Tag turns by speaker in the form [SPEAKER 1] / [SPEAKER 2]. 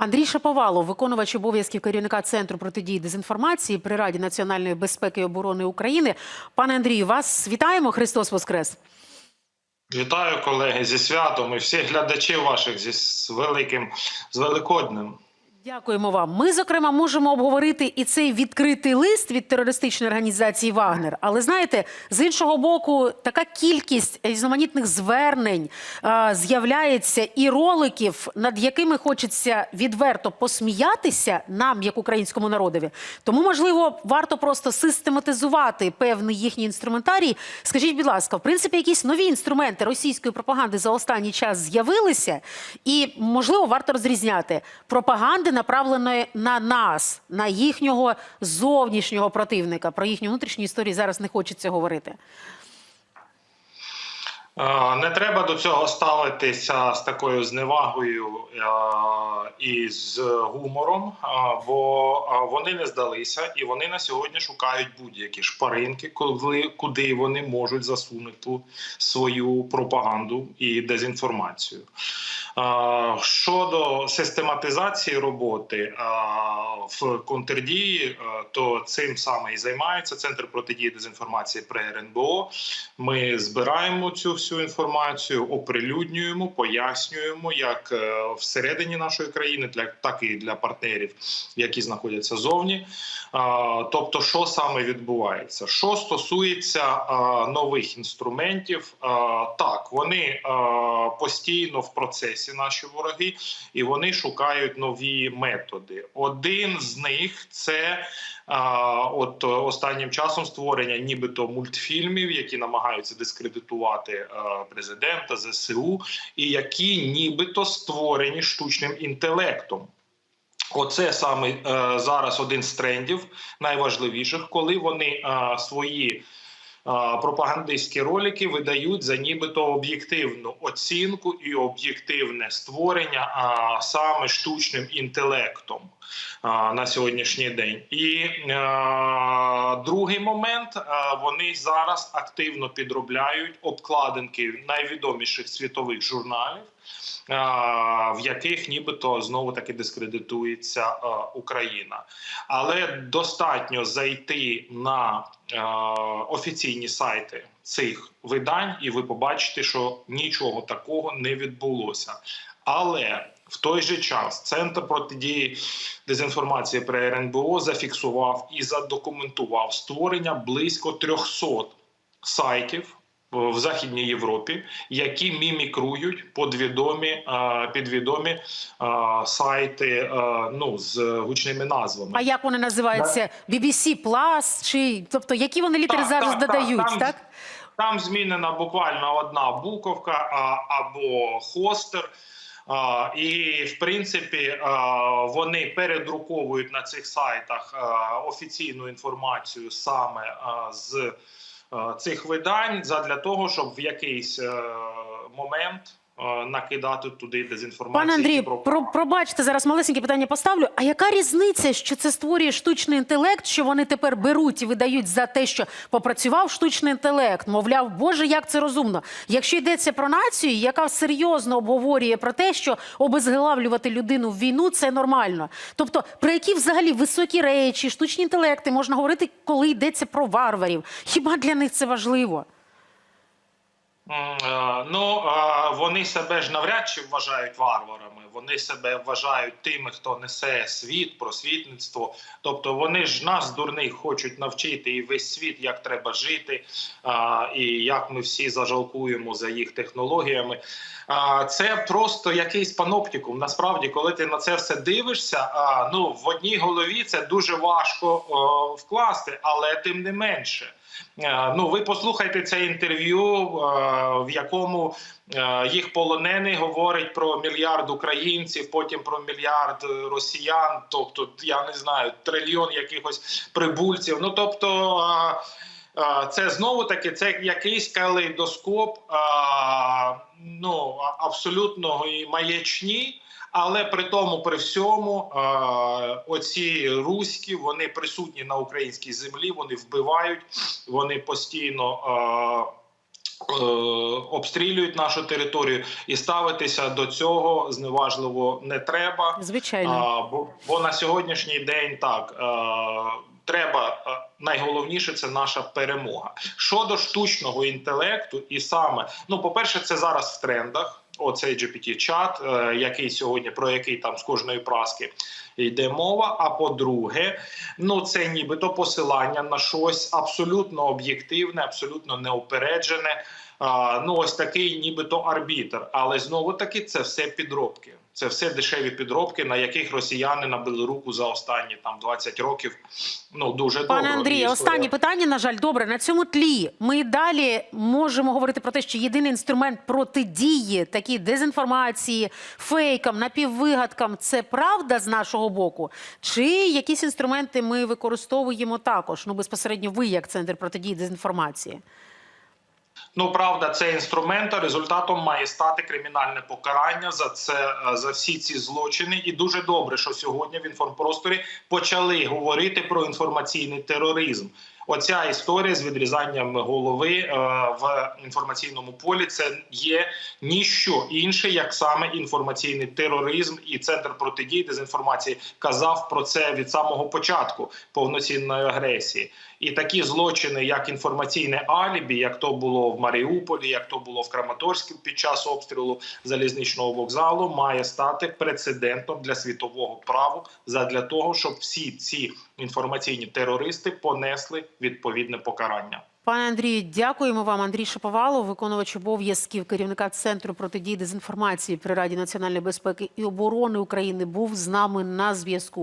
[SPEAKER 1] Андрій Шаповалов, виконувач обов'язків керівника центру протидії дезінформації при Раді національної безпеки і оборони України. Пане Андрію, вас вітаємо. Христос Воскрес.
[SPEAKER 2] Вітаю колеги зі святом і всіх глядачів ваших зі з великим з великодним.
[SPEAKER 1] Дякуємо вам. Ми, зокрема, можемо обговорити і цей відкритий лист від терористичної організації Вагнер. Але знаєте, з іншого боку, така кількість різноманітних звернень а, з'являється і роликів, над якими хочеться відверто посміятися нам, як українському народові. Тому, можливо, варто просто систематизувати певний їхній інструментарій. Скажіть, будь ласка, в принципі, якісь нові інструменти російської пропаганди за останній час з'явилися, і можливо варто розрізняти пропаганди, направленої на нас, на їхнього зовнішнього противника. Про їхню внутрішню історію зараз не хочеться говорити.
[SPEAKER 2] Е, Не треба до цього ставитися з такою зневагою е, і з гумором, е, бо вони не здалися і вони на сьогодні шукають будь-які шпаринки, коли куди вони можуть засунути свою пропаганду і дезінформацію. Щодо систематизації роботи в контрдії, то цим саме і займається центр протидії дезінформації при РНБО. Ми збираємо цю всю інформацію, оприлюднюємо, пояснюємо як е, всередині нашої країни, так і для партнерів, які знаходяться зовні. Тобто, що саме відбувається? Що стосується нових інструментів, так вони постійно в процесі наші вороги, і вони шукають нові методи. Один з них це от е, останнім часом створення нібито мультфільмів, які намагаються дискредитувати е, президента ЗСУ, і які нібито створені штучним інтелектом. Оце саме е, зараз один з трендів найважливіших, коли вони свої пропагандистські ролики видають за нібито об'єктивну оцінку і об'єктивне створення а, саме штучним інтелектом а, на сьогоднішній день. І е, другий момент е, вони зараз активно підробляють обкладинки найвідоміших світових журналів. е, В яких нібито знову таки дискредитується е, Україна, але достатньо зайти на офіційні сайти цих видань, і ви побачите, що нічого такого не відбулося. Але в той же час центр протидії дезінформації при РНБО зафіксував і задокументував створення близько 300 сайтів в Західній Європі, які мімікрують підвідомі, е, підвідомі е, сайти е, ну, з гучними назвами.
[SPEAKER 1] А як вони називаються? BBC Plus? Чи тобто які вони літери
[SPEAKER 2] Так,
[SPEAKER 1] зараз
[SPEAKER 2] так, так,
[SPEAKER 1] додають?
[SPEAKER 2] там-
[SPEAKER 1] так?
[SPEAKER 2] Там змінена буквально одна буковка або хостер. І в принципі вони передруковують на цих сайтах офіційну інформацію саме з цих видань задля того, щоб в якийсь е, момент накидати туди дезінформацію.
[SPEAKER 1] Пане Андрію, про, пробачте, зараз малесеньке питання поставлю. А яка різниця, що це створює штучний інтелект, що вони тепер беруть і видають за те, що попрацював штучний інтелект? Мовляв, Боже, як це розумно. Якщо йдеться про націю, яка серйозно обговорює про те, що обезглавлювати людину в війну це нормально. Тобто, про які взагалі високі речі, штучні інтелекти можна говорити, коли йдеться про варварів? Хіба для них це важливо?
[SPEAKER 2] Е, Ну е, вони себе ж навряд чи вважають варварами. Вони себе вважають тими, хто несе світ, просвітництво. Тобто вони ж нас дурних хочуть навчити і весь світ, як треба жити, е, і як ми всі зажалкуємо за їх технологіями. Це просто якийсь паноптикум. Насправді, коли ти на це все дивишся, ну в одній голові це дуже важко вкласти, але тим не менше. Е, Ну, ви послухайте це інтерв'ю, е, в якому е, їх полонений говорить про мільярд українців, потім про мільярд росіян, тобто я не знаю, трильйон якихось прибульців. Ну тобто. Це знову таки це якийсь калейдоскоп ну а- абсолютної маячні, але при тому, при всьому, оці руські вони присутні на українській землі, вони вбивають, вони постійно. Е, обстрілюють нашу територію, і ставитися до цього зневажливо не треба.
[SPEAKER 1] Звичайно.
[SPEAKER 2] А, бо, бо на сьогоднішній день так е, треба найголовніше це наша перемога. Щодо штучного інтелекту, і саме ну, по-перше, це зараз в трендах. Оцей GPT-чат, е, який сьогодні про який там з кожної праски йде мова. А по-друге, ну це нібито посилання на щось абсолютно об'єктивне, абсолютно неупереджене. Ну ось такий, нібито арбітр. Але знову таки це все підробки. Це все дешеві підробки, на яких росіяни набили руку за останні там 20 років. Ну дуже
[SPEAKER 1] Пане
[SPEAKER 2] добре.
[SPEAKER 1] Андрію,
[SPEAKER 2] І
[SPEAKER 1] останнє питання. На жаль, добре. На цьому тлі ми далі можемо говорити про те, що єдиний інструмент протидії такій дезінформації, фейкам, напіввигадкам це правда з нашого боку. Чи якісь інструменти ми використовуємо також? Ну безпосередньо ви як центр протидії дезінформації?
[SPEAKER 2] Ну правда, це інструмент. Результатом має стати кримінальне покарання за це е, за всі ці злочини. І дуже добре, що сьогодні в інформпросторі почали говорити про інформаційний тероризм. Оця історія з відрізанням голови е, в інформаційному полі це є ніщо інше, як саме інформаційний тероризм, і центр протидії дезінформації казав про це від самого початку повноцінної агресії. І такі злочини, як інформаційне алібі, як то було в Маріуполі, як то було в Краматорську під час обстрілу залізничного вокзалу, має стати прецедентом для світового права задля того, щоб всі ці інформаційні терористи понесли відповідне покарання.
[SPEAKER 1] Пане Андрію, дякуємо вам. Андрій Шаповалов, виконувач обов'язків керівника центру протидії дезінформації при Раді національної безпеки і оборони України, був з нами на зв'язку.